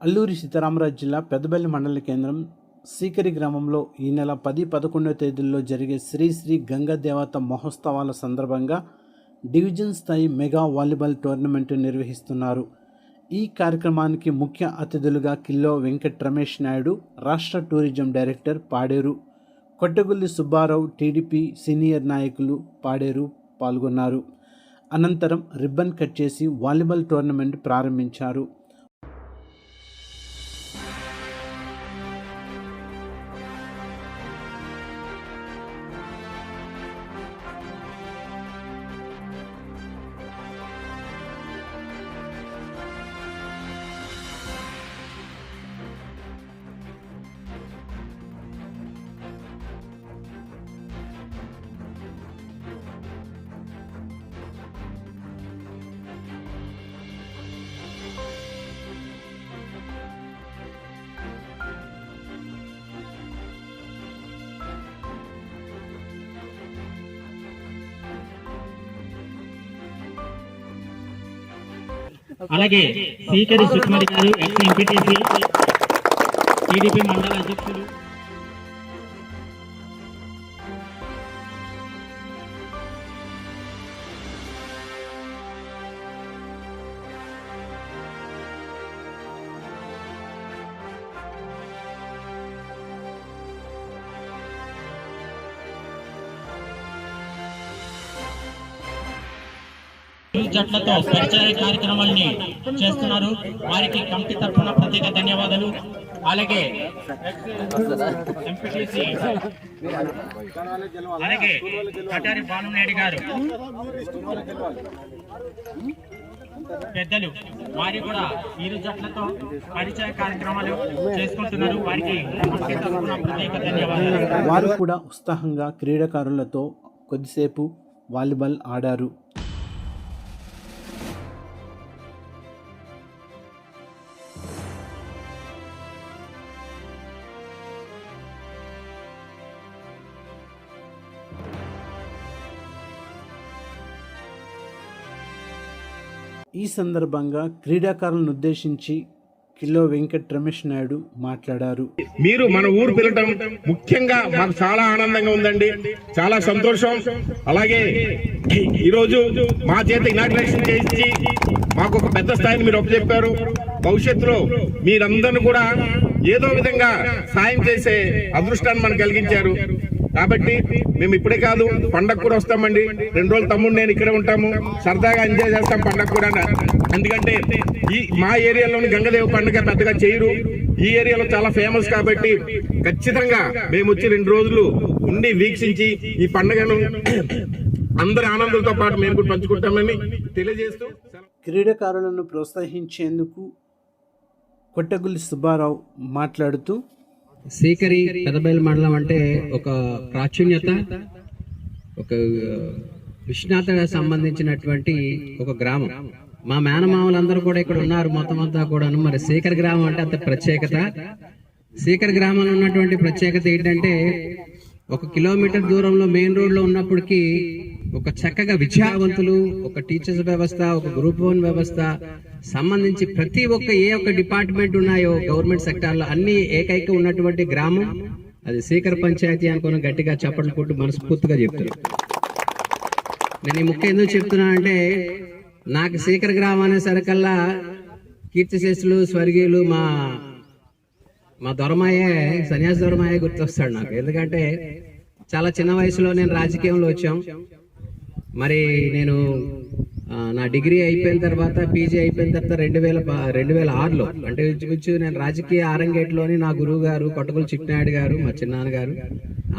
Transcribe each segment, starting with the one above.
అల్లూరి సీతారామరాజు జిల్లా పెద్దపల్లి మండల కేంద్రం సీకరి గ్రామంలో ఈ నెల పది పదకొండవ తేదీల్లో జరిగే శ్రీ శ్రీ గంగా దేవత మహోత్సవాల సందర్భంగా డివిజన్ స్థాయి మెగా వాలీబాల్ టోర్నమెంట్ నిర్వహిస్తున్నారు. ఈ కార్యక్రమానికి ముఖ్య అతిథులుగా కిల్లో వెంకట్ రమేష్ నాయుడు రాష్ట్ర tourism director Paderu Kottagulli Subbarao TDP senior నాయకులు పాడేరు పాల్గొన్నారు. అనంతరం రిబ్బన్ కట్ చేసి వాలీబాల్ టోర్నమెంట్ ప్రారంభించారు. అలాగే సీకరి సుకుమారి గారు ఎక్స్ ఎంపీటీసీ టీడీపీ మండల అధ్యక్షులు జట్లతో పరిచయ కార్యక్రమాల్ని చేస్తున్నారు. వారికి కమిటీ తరఫున ప్రత్యేక ధన్యవాదాలు. అలాగే అలాగే కటారి భానునాయుడు గారు పెద్దలు వారి కూడా ఇరు జట్లతో పరిచయ కార్యక్రమాలు చేసుకుంటున్నారు. వారికి ప్రత్యేక ధన్యవాదాలు. వారు కూడా ఉత్సాహంగా క్రీడాకారులతో కొద్దిసేపు వాలీబాల్ ఆడారు. ఈ సందర్భంగా క్రీడాకారులను ఉద్దేశించి కిలో వెంకట్ రమేష్ నాయుడు మాట్లాడారు. మీరు మన ఊరు పిలటం ముఖ్యంగా మాకు చాలా ఆనందంగా ఉందండి. చాలా సంతోషం. అలాగే ఈరోజు మా చేత ఇనాగ్రేషన్ చేసి మాకు ఒక పెద్ద స్థాయిని మీరు చెప్పారు భవిష్యత్తులో మీరందరూ కూడా ఏదో విధంగా సాయం చేసే అదృష్టాన్ని మనకు కలిగించారు. కాబట్టి మేము ఇప్పుడే కాదు పండగ కూడా వస్తామండి. రెండు రోజులు తమ్ముడు నేను ఇక్కడే ఉంటాము. సరదాగా ఎంజాయ్ చేస్తాం పండగ కూడా. ఎందుకంటే ఈ మా ఏరియాలోని గంగదేవ పండుగ పెద్దగా చేయరు. ఈ ఏరియాలో చాలా ఫేమస్ కాబట్టి ఖచ్చితంగా మేము వచ్చి రెండు రోజులు ఉండి వీక్షించి ఈ పండుగను అందరి ఆనందంతో పాటు మేము కూడా పంచుకుంటామని తెలియజేస్తూ క్రీడాకారులను ప్రోత్సహించేందుకు కొట్టగుల్లి సుబ్బారావు మాట్లాడుతూ సీకరి పెదబయలు మండలం అంటే ఒక ప్రాచుర్యత ఒక విష్ణాత సంబంధించినటువంటి ఒక గ్రామం. మా మేనమామలందరూ కూడా ఇక్కడ ఉన్నారు మొత్తం అంతా కూడాను. మరి సీకర్ గ్రామం అంటే అంత ప్రత్యేకత? సీకర్ గ్రామంలో ఉన్నటువంటి ప్రత్యేకత ఏంటంటే ఒక కిలోమీటర్ దూరంలో మెయిన్ రోడ్లో ఉన్నప్పటికీ ఒక చక్కగా విద్యావంతులు ఒక టీచర్స్ వ్యవస్థ ఒక గ్రూప్ వన్ వ్యవస్థ సంబంధించి ప్రతి ఒక్క ఏ ఒక్క డిపార్ట్మెంట్ ఉన్నాయో గవర్నమెంట్ సెక్టార్లో అన్ని ఏకైక ఉన్నటువంటి గ్రామం అది సీకర్ పంచాయతీ అనుకుని గట్టిగా చప్పట్లు కొట్టు మనస్ఫూర్తిగా చెప్తున్నా. నేను ఈ ముఖ్య ఎందుకు చెప్తున్నా అంటే నాకు సీకర్ గ్రామం అనే సరికల్లా కీర్తిశేషులు స్వర్గీయులు మా మా దొరమాయే సన్యాసి దొరమాయే గుర్తొస్తాడు నాకు. ఎందుకంటే చాలా చిన్న వయసులో నేను రాజకీయంలో వచ్చాం. మరి నేను నా డిగ్రీ అయిపోయిన తర్వాత పీజీ అయిపోయిన తర్వాత రెండు వేల రెండు వేల ఆరులో అంటే ఇంచుమించు నేను రాజకీయ ఆరంగేట్లోని నా గురువు గారు కొట్టగులు చిట్నాయుడు గారు మా చిన్నాన్న గారు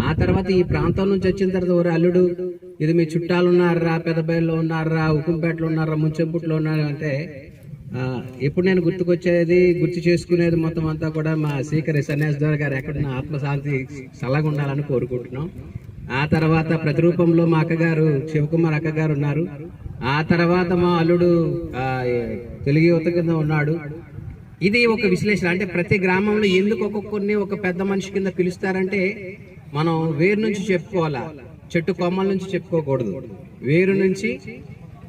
ఆ తర్వాత ఈ ప్రాంతం నుంచి వచ్చిన తర్వాత ఓరే అల్లుడు ఇది మీ చుట్టాలు ఉన్నారా పెద్దబయల్లో ఉన్నారా ఉకుంపేటలో ఉన్నారా ముంచెంపుట్లో ఉన్నారా అంటే ఎప్పుడు ఇప్పుడు నేను గుర్తుకొచ్చేది గుర్తు చేసుకునేది మొత్తం అంతా కూడా మా సీకరి సన్యాసి ద్వారా గారు ఎక్కడ ఆత్మశాంతి సలగా ఉండాలని కోరుకుంటున్నాం. ఆ తర్వాత ప్రతిరూపంలో మా అక్కగారు శివకుమార్ అక్కగారు ఉన్నారు. ఆ తర్వాత మా అల్లుడు తెలుగు యువత కింద ఉన్నాడు. ఇది ఒక విశ్లేషణ. అంటే ప్రతి గ్రామంలో ఎందుకు ఒక్కొక్కరిని ఒక పెద్ద మనిషి కింద పిలుస్తారంటే మనం వేరు నుంచి చెప్పుకోవాలా? చెట్టు కొమ్మల నుంచి చెప్పుకోకూడదు. వేరు నుంచి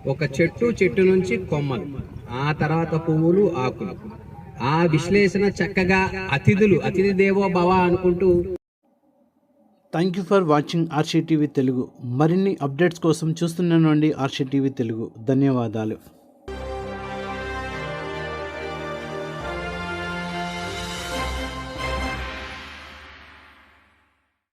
ఒక చెట్టు చెట్టు నుంచి కొమ్మలు ఆ తర్వాత పువ్వులు ఆకులు. ఆ విశ్లేషణ చక్కగా అతిథులు అతిథి దేవో భవ అనుకుంటూ thank you for watching Arshi TV Telugu మరిన్ని అప్డేట్స్ కోసం చూస్తూనే ఉండండి ఆర్షీ టీవీ తెలుగు ధన్యవాదాలు.